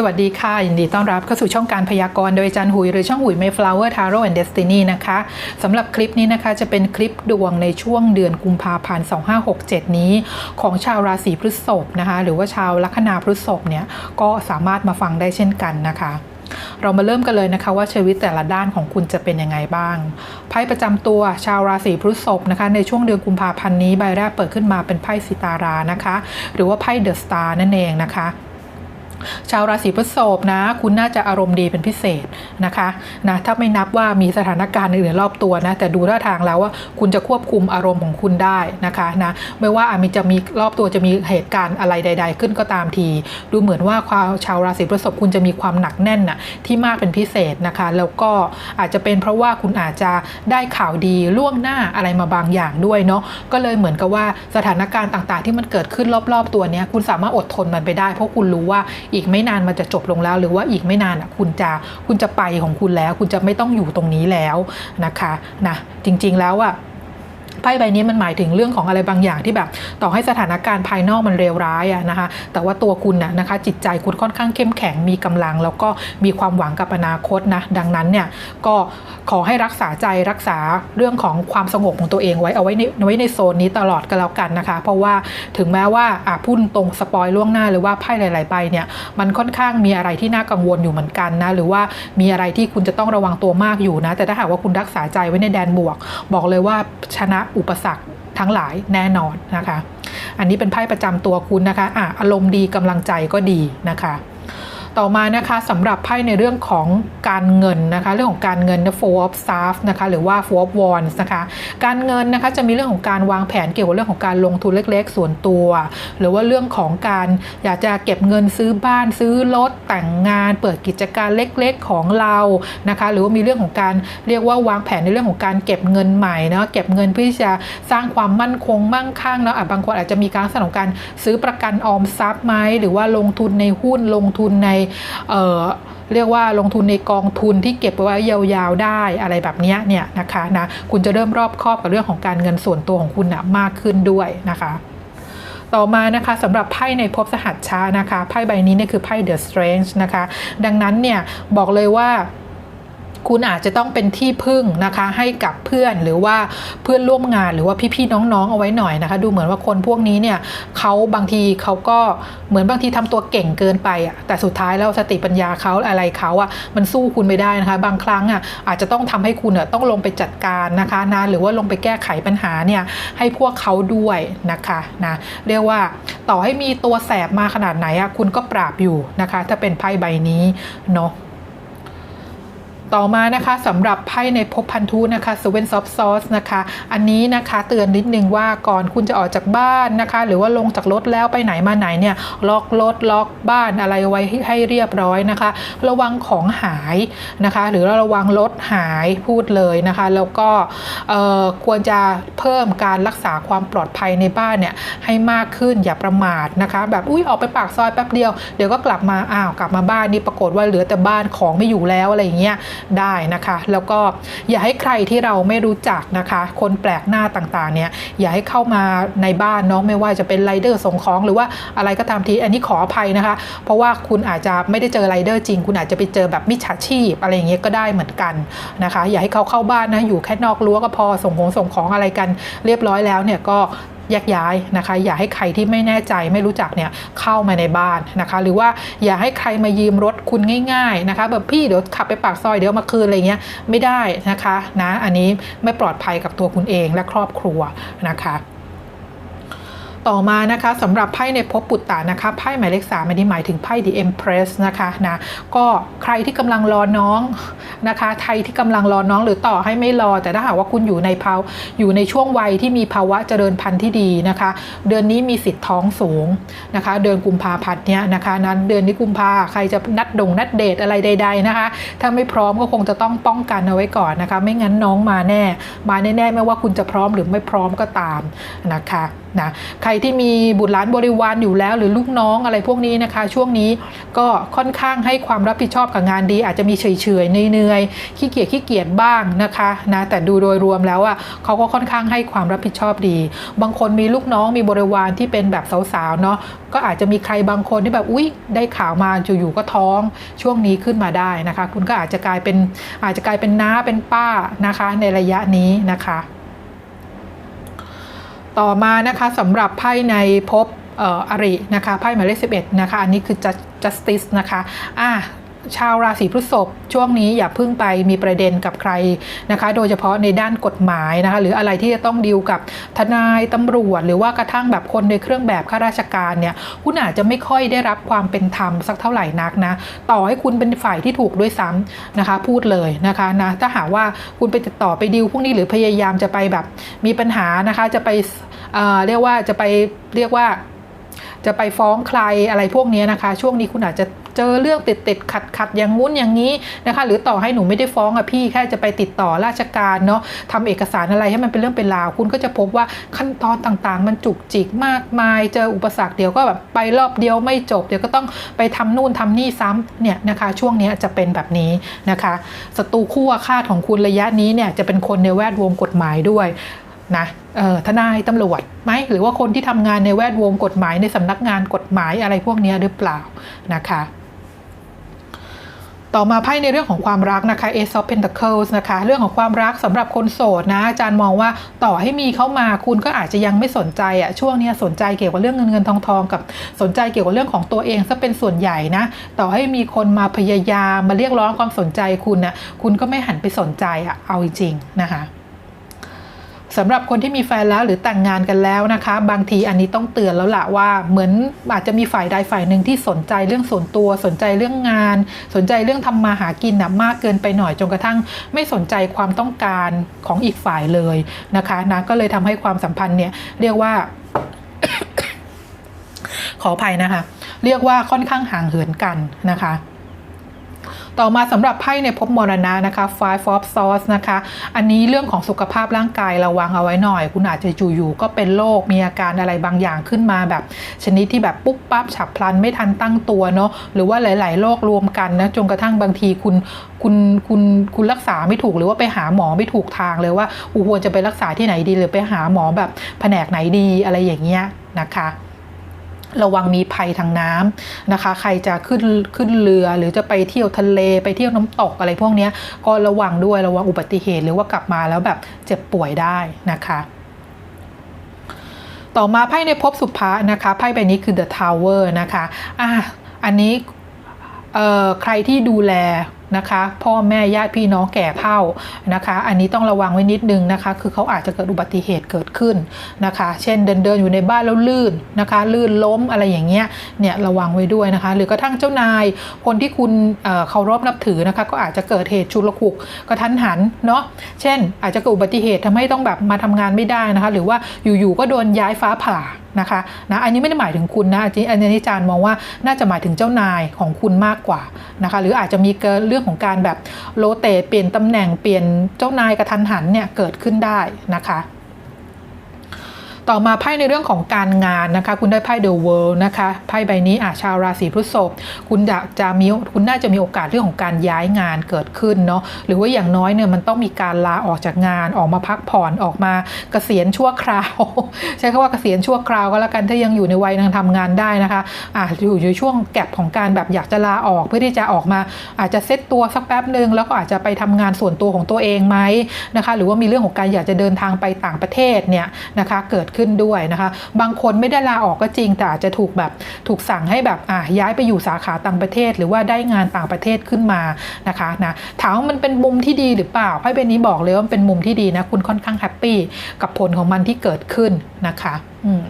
สวัสดีค่ะ ยินดีต้อนรับเข้าสู่ช่องการพยากรณ์โดยอาจารย์หุย หรือช่องหุย Mayflower Tarot and Destiny นะคะสำหรับคลิปนี้นะคะจะเป็นคลิปดวงในช่วงเดือนกุมภาพันธ์ 2567 นี้ ของชาวราศีพฤษภนะคะ หรือว่าชาวลัคนาพฤษภเนี่ยก็สามารถมาฟังได้เช่นกันนะคะเรามาเริ่มกันเลยนะคะว่าชีวิตแต่ละด้านของคุณจะเป็นยังไงบ้าง ไพ่ประจำตัวชาวราศีพฤษภนะคะ ในช่วงเดือนกุมภาพันธ์นี้ใบแรกเปิดขึ้นมาเป็นไพ่สิตารานะคะ หรือว่าไพ่เดอะสตาร์นั่นเองนะคะ ชาวราศีพฤษภนะ คุณน่าจะอารมณ์ดีเป็นพิเศษนะคะนะถ้าไม่นับว่ามีสถานการณ์อื่นรอบตัวนะแต่ดูท่าทางแล้วว่าคุณจะควบคุมอารมณ์ของคุณได้นะคะนะไม่ว่าอาจจะมีรอบตัวจะมีเหตุการณ์อะไรใด ๆ ขึ้นก็ตามที ดูเหมือนว่าชาวราศีพฤษภคุณจะมีความหนักแน่นน่ะที่มากเป็นพิเศษนะคะ แล้วก็อาจจะเป็นเพราะว่าคุณอาจจะได้ข่าวดีล่วงหน้าอะไรมาบางอย่างด้วยเนาะก็เลยเหมือนกับว่าสถานการณ์ต่างๆ ที่มันเกิดขึ้นรอบๆตัวเนี้ยคุณสามารถอดทนมันไปได้ เพราะคุณรู้ว่าอีีกไม่นานมันจะจบลงแล้ว หรือว่าอีกไม่นานอะคุณจะคุณจะไปของคุณแล้ว คุณจะไม่ต้องอยู่ตรงนี้แล้วนะคะนะจริงๆแล้วอะ ไพ่ใบนี้มันหมายถึงเรื่องของอะไรบางอย่างที่แบบ ต่อให้สถานการณ์ภายนอกมันเลวร้ายอะนะคะ แต่ว่าตัวคุณน่ะนะคะ จิตใจคุณค่อนข้างเข้มแข็งมีกำลัง แล้วก็มีความหวังกับอนาคตนะดังนั้นเนี่ยก็ขอให้รักษาใจรักษาเรื่องของความสงบของตัวเองไว้เอาไว้ในไว้ในโซนนี้ตลอดก็แล้วกันนะคะ เพราะว่าถึงแม้ว่าอะพูดตรงสปอยล่วงหน้าหรือว่าไพ่หลายๆใบเนี่ยมันค่อนข้างมีอะไรที่น่ากังวลอยู่เหมือนกันนะหรือว่ามีอะไรที่คุณจะต้องระวังตัวมากอยู่นะ แต่ถ้าหากว่าคุณรักษาใจไว้ในแดนบวก บอกเลยว่าชนะอุปสรรคทั้งหลายแน่นอนนะคะ อันนี้เป็นไพ่ประจำตัวคุณนะคะอะอารมณ์ดีกำลังใจก็ดีนะคะ ต่อมานะคะสำหรับไพ่ในเรื่องของการเงินนะคะเรื่องของการเงิน four of s a f นะคะหรือว่า four of wands นะคะการเงินนะคะจะมีเรื่องของการวางแผนเกี่ยวกับเรื่องของการลงทุนเล็ก ๆ ส่วนตัว หรือว่าเรื่องของการอยากจะเก็บเงินซื้อบ้านซื้อรถแต่งงาน เปิดกิจการเล็กๆของเรานะคะหรือว่ามีเรื่องของการเรียกว่าวางแผนในเรื่องของการเก็บเงินใหม่เนาะเก็บเงินเพื่อที่จะสร้างความมั่นคงมั่งคั่งเนาะอะบางคนอาจจะมีการสนับการซื้อประกันออมทรัพย์ไหมหรือว่าลงทุนในหุ้นลงทุนในเออเรียกว่าลงทุนในกองทุนที่เก็บไว้ยาวๆได้อะไรแบบนี้เนี่ยนะคะนะคุณจะเริ่มรอบคอบกับเรื่องของการเงินส่วนตัวของคุณนะมากขึ้นด้วยนะคะต่อมานะคะสำหรับไพ่ในภพสหัสชานะคะไพ่ใบนี้เนี่ยคือไพ่ The Strange นะคะ ดังนั้นเนี่ยบอกเลยว่า คุณอาจจะต้องเป็นที่พึ่งนะคะ ให้กับเพื่อนหรือว่าเพื่อนร่วมงานหรือว่าพี่ๆน้องๆเอาไว้หน่อยนะคะ ดูเหมือนว่าคนพวกนี้เนี่ยเขาบางทีเขาก็เหมือนบางทีทำตัวเก่งเกินไปอะแต่สุดท้ายแล้วสติปัญญาเขาอะไรเขาอะมันสู้คุณไม่ได้นะคะ บางครั้งอะอาจจะต้องทำให้คุณอะต้องลงไปจัดการนะคะนะหรือว่าลงไปแก้ไขปัญหาเนี่ยให้พวกเขาด้วยนะคะนะเรียกว่าต่อให้มีตัวแสบมาขนาดไหนอะคุณก็ปราบอยู่นะคะ ถ้าเป็นไพ่ใบนี้เนาะ ต่อมานะคะสำหรับไพ่ในภพพันธุนะคะ Seven of Swords นะคะ อันนี้นะคะเตือนนิดนึงว่าก่อนคุณจะออกจากบ้านนะคะ หรือว่าลงจากรถแล้วไปไหนมาไหนเนี่ยล็อกรถล็อกบ้านอะไรไว้ให้เรียบร้อยนะคะ ระวังของหายนะคะ หรือระวังรถหายพูดเลยนะคะ แล้วก็ควรจะเพิ่มการรักษาความปลอดภัยในบ้านเนี่ยให้มากขึ้นอย่าประมาทนะคะ แบบอุ้ยออกไปปากซอยแป๊บเดียวเดี๋ยวก็กลับมาอ้าวกลับมาบ้านนี่ปรากฏว่าเหลือแต่บ้านของไม่อยู่แล้วอะไรอย่างเงี้ยได้นะคะ แล้วก็อย่าให้ใครที่เราไม่รู้จักนะคะ คนแปลกหน้าต่างๆเนี่ยอย่าให้เข้ามาในบ้านน้องไม่ว่าจะเป็นไรเดอร์ส่งของหรือว่าอะไรก็ตามทีอันนี้ขออภัยนะคะ เพราะว่าคุณอาจจะไม่ได้เจอไรเดอร์จริง คุณอาจจะไปเจอแบบมิจฉาชีพ อะไรอย่างเงี้ยก็ได้เหมือนกันนะคะ อย่าให้เขาเข้าบ้านนะอยู่แค่นอกรั้วก็พอส่งของส่งของอะไรกันเรียบร้อยแล้วเนี่ยก็ แยกย้ายนะคะ อย่าให้ใครที่ไม่แน่ใจไม่รู้จักเนี่ยเข้ามาในบ้านนะคะ หรือว่าอย่าให้ใครมายืมรถคุณง่าย ๆนะคะ แบบพี่เดี๋ยวขับไปปากซอยเดี๋ยวมาคืนอะไรเงี้ยไม่ได้นะคะนะอันนี้ไม่ปลอดภัยกับตัวคุณเองและครอบครัวนะคะ ต่อมานะคะสำหรับไพ่ในภพปุตตะนะคะไพ่หมายเลขสามอันนี้หมายถึงไพ่ The Empress นะคะนะก็ใครที่กำลังรอน้องนะคะใครที่กำลังรอน้องหรือต่อให้ไม่รอ แต่ถ้าหากว่าคุณอยู่ในภาวอยู่ในช่วงวัยที่มีภาวะเจริญพันธุ์ที่ดีนะคะ เดือนนี้มีสิทธิ์ท้องสูงนะคะ เดือนกุมภาพันธ์เนี้ยนะคะ นั้นเดือนนี้กุมภาใครจะนัดดงนัดเดทอะไรใด ๆนะคะ ถ้าไม่พร้อมก็คงจะต้องป้องกันเอาไว้ก่อนนะคะ ไม่งั้นน้องมาแน่ มาแน่ๆไม่ว่าคุณจะพร้อมหรือไม่พร้อมก็ตามนะคะนะใครที่มีบุตรหลานบริวารอยู่แล้ว หรือลูกน้องอะไรพวกนี้นะคะ ช่วงนี้ก็ค่อนข้างให้ความรับผิดชอบกับงานดี อาจจะมีเฉยๆเนื่อยๆขี้เกียจขี้เกียจบ้างนะคะนะแต่ดูโดยรวมแล้วอะเขาก็ค่อนข้างให้ความรับผิดชอบดี บางคนมีลูกน้องมีบริวารที่เป็นแบบสาวๆเนาะก็อาจจะมีใครบางคนที่แบบอุ๊ย ได้ข่าวมาอยู่ๆก็ท้องช่วงนี้ขึ้นมาได้นะคะ คุณก็อาจจะกลายเป็นอาจจะกลายเป็นน้าเป็นป้านะคะ ในระยะนี้นะคะ ต่อมานะคะสำหรับไพ่ในภพเอ่ออรินะคะไพ่หมายเลข11นะคะอันนี้คือ Just- justice นะคะอะ ชาวราศีพฤษภช่วงนี้อย่าเพิ่งไปมีประเด็นกับใครนะคะ โดยเฉพาะในด้านกฎหมายนะคะ หรืออะไรที่จะต้องดีลกับทนายตำรวจ หรือว่ากระทั่งแบบคนในเครื่องแบบข้าราชการเนี่ยคุณอาจจะไม่ค่อยได้รับความเป็นธรรมสักเท่าไหร่นักนะ ต่อให้คุณเป็นฝ่ายที่ถูกด้วยซ้ำนะคะ พูดเลยนะคะนะถ้าหากว่าคุณไปติดต่อไปดีลพวกนี้หรือพยายามจะไปแบบมีปัญหานะคะจะไปเเรียกว่าจะไปเรียกว่า จะไปฟ้องใครอะไรพวกนี้นะคะ ช่วงนี้คุณอาจจะเจอเรื่องติดติดขัดขัดอย่างงุ้นอย่างนี้นะคะ หรือต่อให้หนูไม่ได้ฟ้องอะพี่แค่จะไปติดต่อราชการเนาะทำเอกสารอะไรให้มันเป็นเรื่องเป็นราว คุณก็จะพบว่าขั้นตอนต่างๆ มันจุกจิกมากมาย เจออุปสรรคเดียวก็แบบไปรอบเดียวไม่จบ เดี๋ยวก็ต้องไปทำนู่นทำนี่ซ้ำเนี่ยนะคะ ช่วงนี้จะเป็นแบบนี้นะคะศัตรูคู่อาฆาตของคุณระยะนี้เนี่ยจะเป็นคนในแวดวงกฎหมายด้วย นะทนายตำรวจไหมหรือว่าคนที่ทำงานในแวดวงกฎหมายในสำนักงานกฎหมายอะไรพวกนี้หรือเปล่านะคะต่อมาไพ่ในเรื่องของความรักนะคะ Ace of Pentacles นะคะ เรื่องของความรักสำหรับคนโสดนะอาจารย์มองว่าต่อให้มีเข้ามาคุณก็อาจจะยังไม่สนใจอะช่วงนี้สนใจเกี่ยวกับเรื่องเงินเงินทองทองกับสนใจเกี่ยวกับเรื่องของตัวเองซะเป็นส่วนใหญ่นะ ต่อให้มีคนมาพยายามมาเรียกร้องความสนใจคุณนะคุณก็ไม่หันไปสนใจอะเอาจริงๆนะคะ สำหรับคนที่มีแฟนแล้วหรือแต่งงานกันแล้วนะคะ บางทีอันนี้ต้องเตือนแล้วล่ะว่าเหมือนอาจจะมีฝ่ายใดฝ่ายหนึ่งที่สนใจเรื่องส่วนตัวสนใจเรื่องงาน สนใจเรื่องทำมาหากินนะมากเกินไปหน่อยจนกระทั่ง ไม่สนใจความต้องการของอีกฝ่ายเลยนะคะนะก็เลยทำให้ความสัมพันธ์เนี่ยเรียกว่า ขออภัยนะคะ เรียกว่าค่อนข้างห่างเหินกันนะคะ ต่อมาสำหรับไพ่ในภพมรณะนะคะ Five of Swords นะคะ อันนี้เรื่องของสุขภาพร่างกายระวังเอาไว้หน่อย คุณอาจจะอยู่ๆก็เป็นโรคมีอาการอะไรบางอย่างขึ้นมาแบบ ชนิดที่แบบปุ๊บปั๊บฉับพลันไม่ทันตั้งตัวเนาะหรือว่าหลาย ๆโรครวมกันนะจนกระทั่งบางทีคุณคุณคุณคุณรักษาไม่ถูกหรือว่าไปหาหมอไม่ถูกทางเลยว่าอูควรจะไปรักษาที่ไหนดีหรือไปหาหมอแบบแผนกไหนดีอะไรอย่างเงี้ยนะคะ ระวังมีภัยทางน้ำนะคะ ใครจะขึ้นขึ้นเรือหรือจะไปเที่ยวทะเลไปเที่ยวน้ำตกอะไรพวกนี้ก็ระวังด้วยระวังอุบัติเหตุหรือว่ากลับมาแล้วแบบเจ็บป่วยได้นะคะ ต่อมาไพ่ในภพสุภานะคะไพ่ใบนี้คือ The Tower นะคะอะอันนี้เออใครที่ดูแล นะคะ พ่อแม่ญาติพี่น้องแก่เฒ่านะคะ อันนี้ต้องระวังไว้นิดนึงนะคะ คือเขาอาจจะเกิดอุบัติเหตุเกิดขึ้นนะคะ เช่นเดินเดินอยู่ในบ้านแล้วลื่นนะคะ ลื่นล้มอะไรอย่างเงี้ยเนี่ยระวังไว้ด้วยนะคะ หรือกระทั่งเจ้านาย คนที่คุณเคารพนับถือนะคะ ก็อาจจะเกิดเหตุชุลมุนกระทันหันเนาะเช่น อาจจะเกิดอุบัติเหตุทำให้ต้องแบบมาทำงานไม่ได้นะคะ หรือว่าอยู่ๆก็โดนย้ายฟ้าผ่านะคะนะอันนี้ไม่ได้หมายถึงคุณนะอันนี้อันนี้อาจารย์มองว่าน่าจะหมายถึงเจ้านายของคุณมากกว่านะคะ หรืออาจจะมีเกิดเรื่องื่องของการแบบโลเตเปลี่ยนตำแหน่งเปลี่ยนเจ้านายกระทันหันเนี่ยเกิดขึ้นได้นะคะ ต่อมาไพ่ในเรื่องของการงานนะคะ คุณได้ไพ่ The World นะคะไพ่ใบนี้อะชาวราศีพฤษภคุณจะจะมีคุณน่าจะมีโอกาสเรื่องของการย้ายงานเกิดขึ้นเนาะหรือว่าอย่างน้อยเนี่ยมันต้องมีการลาออกจากงานออกมาพักผ่อนออกมาเกษียณชั่วคราว ใช้คำว่าเกษียณชั่วคราวก็แล้วกันถ้ายังอยู่ในวัยยังทำงานได้นะคะอะอยู่ในช่วงแก็บของการแบบอยากจะลาออกเพื่อที่จะออกมาอาจจะเซตตัวสักแป๊บหนึ่งแล้วก็อาจจะไปทำงานส่วนตัวของตัวเองไหมนะคะ หรือว่ามีเรื่องของการอยากจะเดินทางไปต่างประเทศเนี่ยนะคะเกิดขึ้นด้วยนะคะ บางคนไม่ได้ลาออกก็จริงแต่อาจจะถูกแบบถูกสั่งให้แบบอะย้ายไปอยู่สาขาต่างประเทศ หรือว่าได้งานต่างประเทศขึ้นมานะคะนะถามว่ามันเป็นมุมที่ดีหรือเปล่าไพ่ใบนี้บอกเลยว่าเป็นมุมที่ดีนะคุณค่อนข้างแฮปปี้กับผลของมันที่เกิดขึ้นนะคะ อืม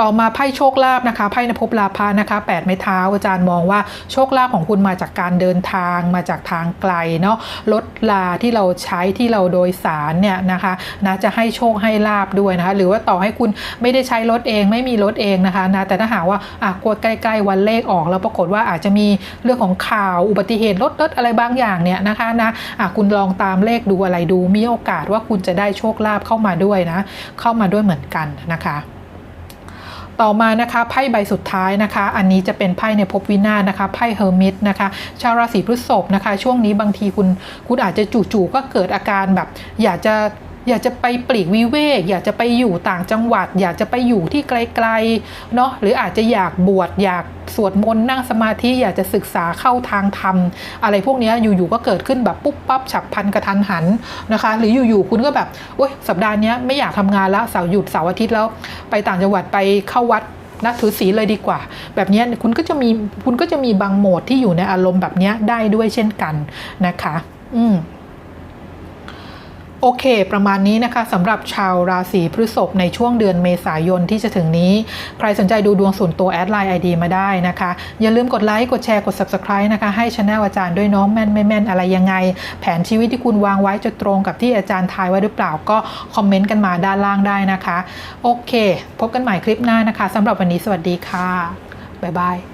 ต่อมาไพ่โชคลาภนะคะไพ่นภพลาภานะคะแปดไม้เท้าอาจารย์มองว่าโชคลาภของคุณมาจากการเดินทางมาจากทางไกลเนาะรถลาที่เราใช้ที่เราโดยสารเนี่ยนะคะนะจะให้โชคให้ลาบด้วยนะคะหรือว่าต่อให้คุณไม่ได้ใช้รถเองไม่มีรถเองนะคะนะแต่ถ้าหากว่าอะกลัวใกล้ๆวันเลขออก แล้วปรากฏว่าอาจจะมีเรื่องของข่าวอุบัติเหตุรถรถอะไรบางอย่างเนี่ยนะคะนะอะคุณลองตามเลขดูอะไรดูมีโอกาสว่าคุณจะได้โชคลาภเข้ามาด้วยนะ เข้ามาด้วยเหมือนกันนะคะ ต่อมานะคะไพ่ใบสุดท้ายนะคะ อันนี้จะเป็นไพ่ในภพวินาศนะคะไพ่เฮอร์มิตนะคะชาวราศีพฤษภนะคะ ช่วงนี้บางทีคุณคุณอาจจะจู่ๆก็เกิดอาการแบบ อยากจะ อยากจะไปปลีกวิเวก อยากจะไปอยู่ต่างจังหวัด อยากจะไปอยู่ที่ไกลๆเนาะหรืออาจจะอยากบวชอยากสวดมนต์นั่งสมาธิอยากจะศึกษาเข้าทางธรรม อะไรพวกนี้อยู่ๆก็เกิดขึ้นแบบปุ๊บปั๊บฉับพลันกระทันหันนะคะ หรืออยู่ๆคุณก็แบบโอ๊ยสัปดาห์นี้ไม่อยากทำงานแล้วเสาร์หยุดเสาร์อาทิตย์แล้วไปต่างจังหวัดไปเข้าวัดนะถือศีลเลยดีกว่า แบบนี้คุณก็จะมีคุณก็จะมีบางโหมดที่อยู่ในอารมณ์แบบนี้ได้ด้วยเช่นกันนะคะ อืม โอเค ประมาณนี้นะคะสำหรับชาวราศีพฤษภในช่วงเดือนเมษายนที่จะถึงนี้ ใครสนใจดูดวงส่วนตัวแอดไลน์ ID มาได้นะคะ อย่าลืมกดไลค์ กดแชร์ กด Subscribe นะคะ ให้ช anel อาจารย์ด้วยเน้องแม่นไม่แม่นอะไรยังไง แผนชีวิตที่คุณวางไว้จะตรงกับที่อาจารย์ทายไว้หรือเปล่าก็คอมเมนต์กันมาด้านล่างได้นะคะ โอเค พบกันใหม่คลิปหน้านะคะสำหรับวันนี้สวัสดีค่ะบ๊ายบาย